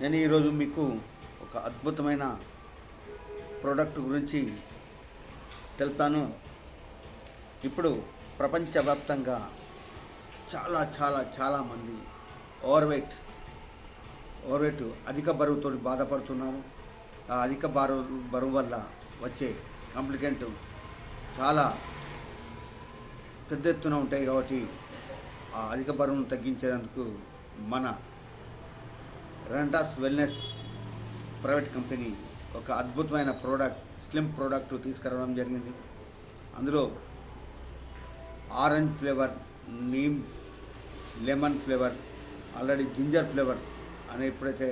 నేను ఈరోజు మీకు ఒక అద్భుతమైన ప్రోడక్ట్ గురించి తెలుపుతాను. ఇప్పుడు ప్రపంచవ్యాప్తంగా చాలా చాలా చాలామంది ఓవర్ వెయిట్ ఓవర్ వెయిట్ అధిక బరువుతో బాధపడుతున్నాము ఆ అధిక బరువు బరువు వల్ల వచ్చే కాంప్లికెంట్ చాలా పెద్ద ఎత్తున ఉంటాయి కాబట్టి ఆ అధిక బరువును తగ్గించేందుకు మన రెంటాస్ వెల్నెస్ ప్రైవేట్ కంపెనీ ఒక అద్భుతమైన ప్రోడక్ట్ స్లిమ్ ప్రోడక్ట్ తీసుకురావడం జరిగింది. అందులో orange flavour neem lemon flavour already ginger flavour అని ఎప్పుడైతే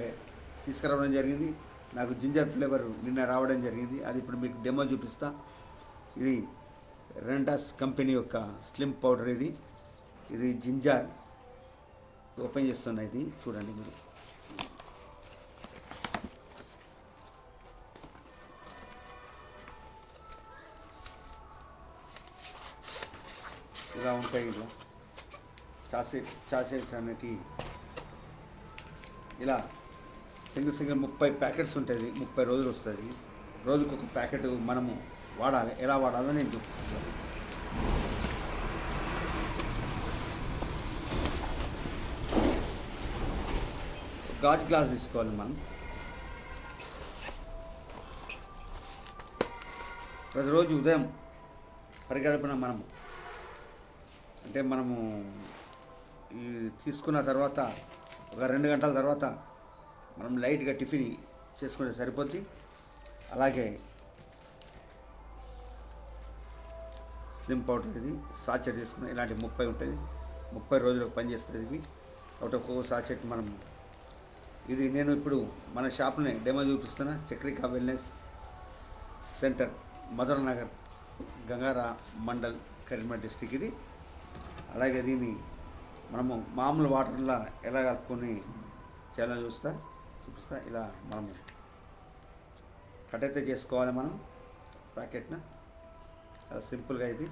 తీసుకురావడం జరిగింది. నాకు జింజర్ ఫ్లేవర్ నిన్న రావడం జరిగింది. అది ఇప్పుడు మీకు డెమో చూపిస్తా. ఇది రెంటాస్ కంపెనీ యొక్క స్లిమ్ పౌడర్ ఇది. ఇది జింజర్ ఓపెన్ చేస్తున్నా ఇది. చూడండి మీరు. ఇలా ఉంటాయి ఇలా చాసెట్ చాసెట్ అనేటి ఇలా సింగిల్ సింగిల్ ముప్పై ప్యాకెట్స్ ఉంటుంది ముప్పై రోజులు వస్తుంది. రోజుకు ఒక ప్యాకెట్ మనము వాడాలి. ఎలా వాడాలో నేను చూపిస్తాను గాజు గ్లాస్ తీసుకోవాలి మనం. ప్రతిరోజు ఉదయం పరిగెడపన మనము అంటే మనము ఈ తీసుకున్న తర్వాత ఒక రెండు గంటల తర్వాత మనం లైట్గా టిఫిన్ చేసుకుంటే సరిపోద్ది. అలాగే స్లిమ్ పౌడర్ ఇది సాచెట్ తీసుకున్నాం. ఇలాంటి ముప్పై ఉంటుంది ముప్పై రోజులకు పనిచేస్తుంది ఇవి ఒకటి ఒక్కొక్క సాచెట్ మనం ఇది నేను ఇప్పుడు మన షాప్ని డెమో చూపిస్తున్నా. Chakrika wellness centre Madhura Nagar Gangara mandal Karimnagar district ఇది. అలాగే దీన్ని మనము మామూలు వాటర్లో ఎలా కలుపుకొని చాలా చూస్తా చూపిస్తా. ఇలా మనము కట్ అయితే చేసుకోవాలి మనం ప్యాకెట్న. చాలా సింపుల్గా ఇది.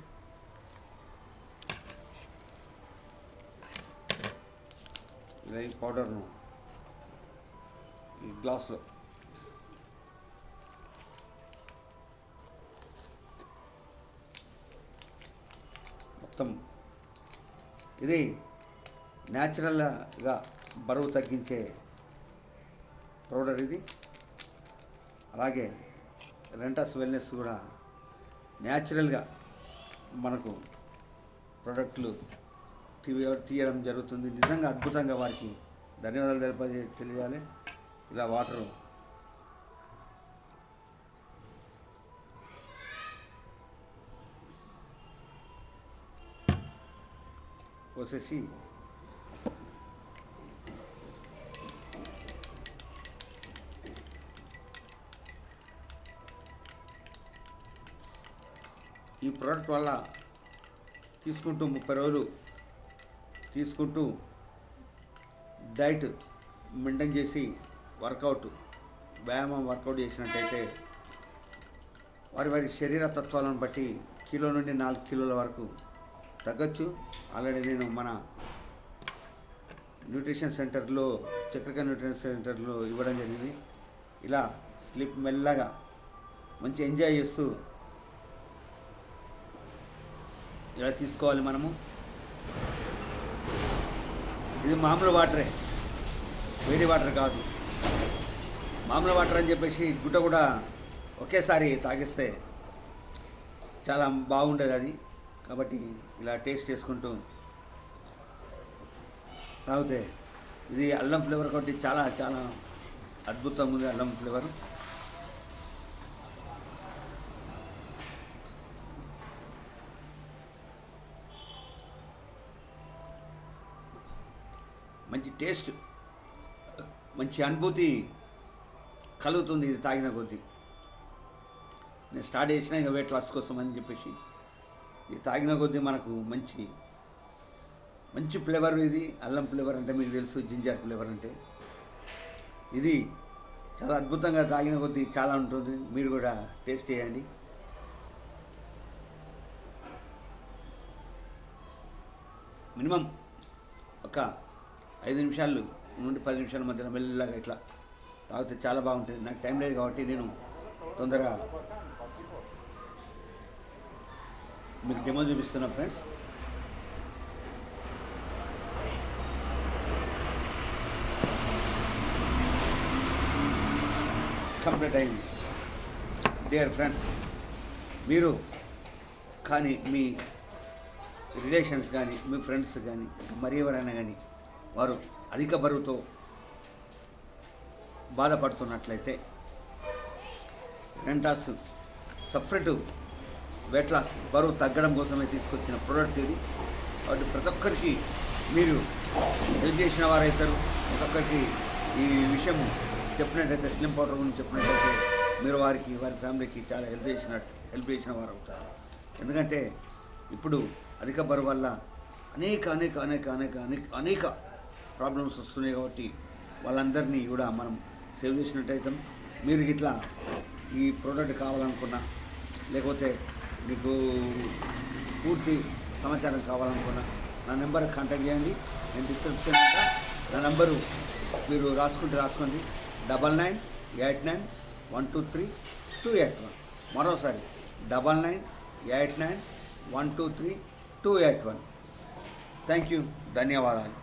ఇలా ఈ పౌడర్ను ఈ గ్లాస్లో మొత్తం ఇది న్యాచురల్గా బరువు తగ్గించే పౌడర్ ఇది. అలాగే రెంటాస్ వెల్నెస్ కూడా న్యాచురల్గా మనకు ప్రోడక్ట్లు తీయడం జరుగుతుంది. నిజంగా అద్భుతంగా వారికి ధన్యవాదాలు తెలిప తెలియాలి. ఇలా వాటర్ పోసేసి ఈ ప్రోడక్ట్ వల్ల తీసుకుంటూ ముప్పై రోజులు తీసుకుంటూ డైట్ మెయింటైన్ చేసి వర్కౌట్ వ్యాయామం వర్కౌట్ చేసినట్టయితే వారి వారి శరీర తత్వాలను బట్టి కిలో నుండి నాలుగు కిలోల వరకు తగ్గచ్చు. ఆల్రెడీ నేను మన న్యూట్రిషన్ సెంటర్లో చక్రిక న్యూట్రిషన్ సెంటర్లో ఇవ్వడం జరిగింది. ఇలా స్లిప్ మెల్లగా మంచి ఎంజాయ్ చేస్తూ ఇలా తీసుకోవాలి మనము. ఇది మామూలు వాటరే వేడి వాటర్ కాదు. మామూలు వాటర్ అని చెప్పేసి గుట్ట కూడా ఒకేసారి తాగిస్తే చాలా బాగుండేది అది. కాబట్టి ఇలా టేస్ట్ చేసుకుంటూ తాగితే ఇది అల్లం ఫ్లేవర్ కాబట్టి చాలా చాలా అద్భుతంగా ఉంది అల్లం ఫ్లేవర్. మంచి టేస్ట్ మంచి అనుభూతి కలుగుతుంది ఇది తాగిన కొద్దీ. నేను స్టార్ట్ చేసిన ఇంకా వెయిట్ లాస్ కోసం అని చెప్పేసి ఇది తాగిన కొద్దీ మనకు మంచి మంచి ఫ్లేవర్ ఇది అల్లం ఫ్లేవర్ అంటే మీకు తెలుసు జింజర్ ఫ్లేవర్ అంటే. ఇది చాలా అద్భుతంగా తాగిన కొద్దీ చాలా ఉంటుంది. మీరు కూడా టేస్ట్ చేయండి. మినిమం ఒక ఐదు నిమిషాలు నుండి పది నిమిషాల మధ్యలో మెల్లగా ఇట్లా తాగితే చాలా బాగుంటుంది. నాకు టైం లేదు కాబట్టి నేను తొందరగా మీకు డెమో చూపిస్తున్నా ఫ్రెండ్స్ కంప్లీట్ అయింది. డియర్ ఫ్రెండ్స్ మీరు కానీ మీ రిలేషన్స్ కానీ మీ ఫ్రెండ్స్ కానీ మరి ఎవరైనా కానీ వారు అధిక బరువుతో బాధపడుతున్నట్లయితే రెంటాస్ సపరేటు వెయిట్ లాస్ బరువు తగ్గడం కోసమే తీసుకొచ్చిన ప్రోడక్ట్ ఇది. కాబట్టి ప్రతి ఒక్కరికి మీరు హెల్ప్ చేసిన వారైతారు. ప్రతి ఒక్కరికి ఈ విషయం చెప్పినట్టయితే స్లిమ్ పౌడర్ గురించి చెప్పినట్టయితే మీరు వారికి వారి ఫ్యామిలీకి చాలా హెల్ప్ చేసినట్టు హెల్ప్ చేసిన వారు అవుతారు ఎందుకంటే ఇప్పుడు అధిక బరువు వల్ల అనేక అనేక అనేక అనేక అనేక అనేక ప్రాబ్లమ్స్ వస్తున్నాయి కాబట్టి వాళ్ళందరినీ కూడా మనం సేవ్ చేసినట్టయితే. మీరు ఇట్లా ఈ ప్రోడక్ట్ కావాలనుకున్నా లేకపోతే మీకు పూర్తి సమాచారం కావాలనుకున్నా నా నెంబర్ కాంటాక్ట్ చేయండి. నేను డిస్క్రిప్షన్ నా నెంబరు మీరు రాసుకుంటే రాసుకోండి. Double nine eight nine one two three two eight one. మరోసారి double nine eight nine one two three two eight one. Thank you. ధన్యవాదాలు.